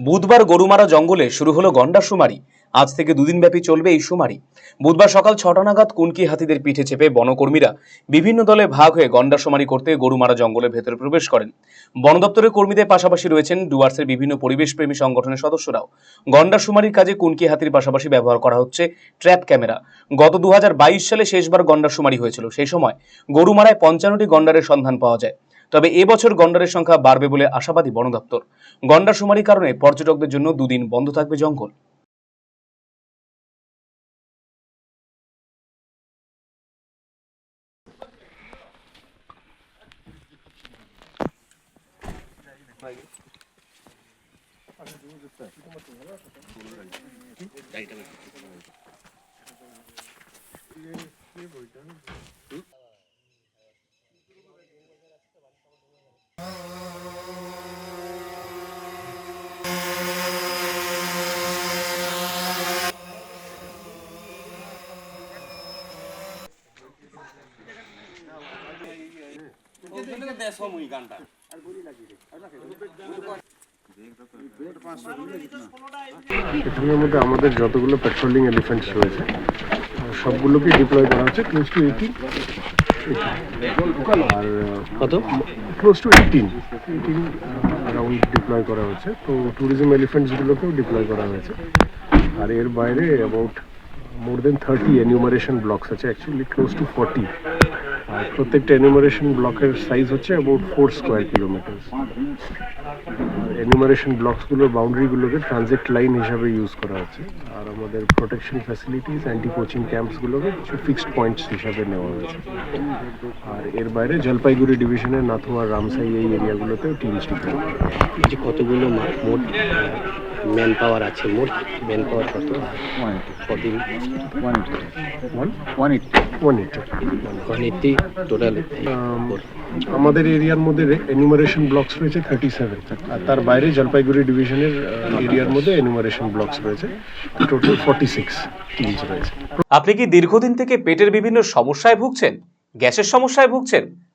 বুধবার গরুমারা জঙ্গলে শুরু হলো গন্ডার শুমারি আজ থেকে দুদিন ব্যাপী চলবে এই শুমারি বুধবার সকাল ছটা নাগাদ কুনকি হাতিদের পিঠে চেপে বনকর্মীরা বিভিন্ন দলে ভাগ হয়ে গন্ডার শুমারি করতে গরুমারা জঙ্গলের ভেতরে প্রবেশ করেন। বন দপ্তরের কর্মীদের পাশাপাশি রয়েছেন ডুয়ার্সের বিভিন্ন পরিবেশপ্রেমী সংগঠনের সদস্যরাও। গন্ডার শুমারির কাজে কুনকি হাতির পাশাপাশি ব্যবহার করা হচ্ছে ট্র্যাপ ক্যামেরা। গত দু হাজার বাইশ সালে শেষবার গন্ডার শুমারি হয়েছিল। সেই সময় গরুমারায় পঞ্চান্নটি গন্ডারের সন্ধান পাওয়া যায়। তবে এবছর গন্ডারের সংখ্যা বাড়বে বলে আশাবাদী বন দপ্তর। গন্ডার শুমারির কারণে পর্যটকদের জন্য দুদিন বন্ধ থাকবে জঙ্গল। এখানের মধ্যে আমাদের যতগুলো পেট্রোলিং এলিফেন্টস রয়েছে সবগুলোকে ডিপ্লয় করা হচ্ছে ক্লোজ টু এইটিন আর কত? Close to eighteen eighteen around deploy করা হয়েছে তো ট্যুরিজম এলিফেন্টসগুলোকেও ডিপ্লয় করা হয়েছে। আর এর বাইরে about more than thirty enumeration blocks আছে অ্যাকচুয়ালি ক্লোজ টু ফর্টি আর প্রত্যেকটা এনিউমারেশন ব্লকের সাইজ হচ্ছে about four square kilometre enumeration ব্লকসগুলোর বাউন্ডারিগুলোকে ট্রানজিট লাইন হিসাবে ইউজ করা হচ্ছে। আর আমাদের প্রোটেকশন ফ্যাসিলিটিস অ্যান্টি কোচিং ক্যাম্পসগুলোকে কিছু ফিক্সড পয়েন্টস হিসাবে নেওয়া হয়েছে। আর এর বাইরে জলপাইগুড়ি ডিভিশনের নাথুয়া, রামসাই এই এরিয়াগুলোতেও ডিপ্লয় যে কতগুলো মোট? ম্যান পাওয়ার আছে মোট ম্যান পাওয়ার কত? কদিন? ওয়ান এইট কনেক্টি টোটাল আমাদের এরিয়ার মধ্যে এনিউমারেশন ব্লকস রয়েছে থার্টি সেভেন আর তার বাইরে জলপাইগুড়ি ডিভিশনের এরিয়ার মধ্যে এনিউমারেশন ব্লকস রয়েছে। টোটাল ফর্টি সিক্স টিমস রয়েছে। আপনি কি দীর্ঘদিন থেকে পেটের বিভিন্ন সমস্যায় ভুগছেন? গ্যাসের সমস্যায় ভুগছেন?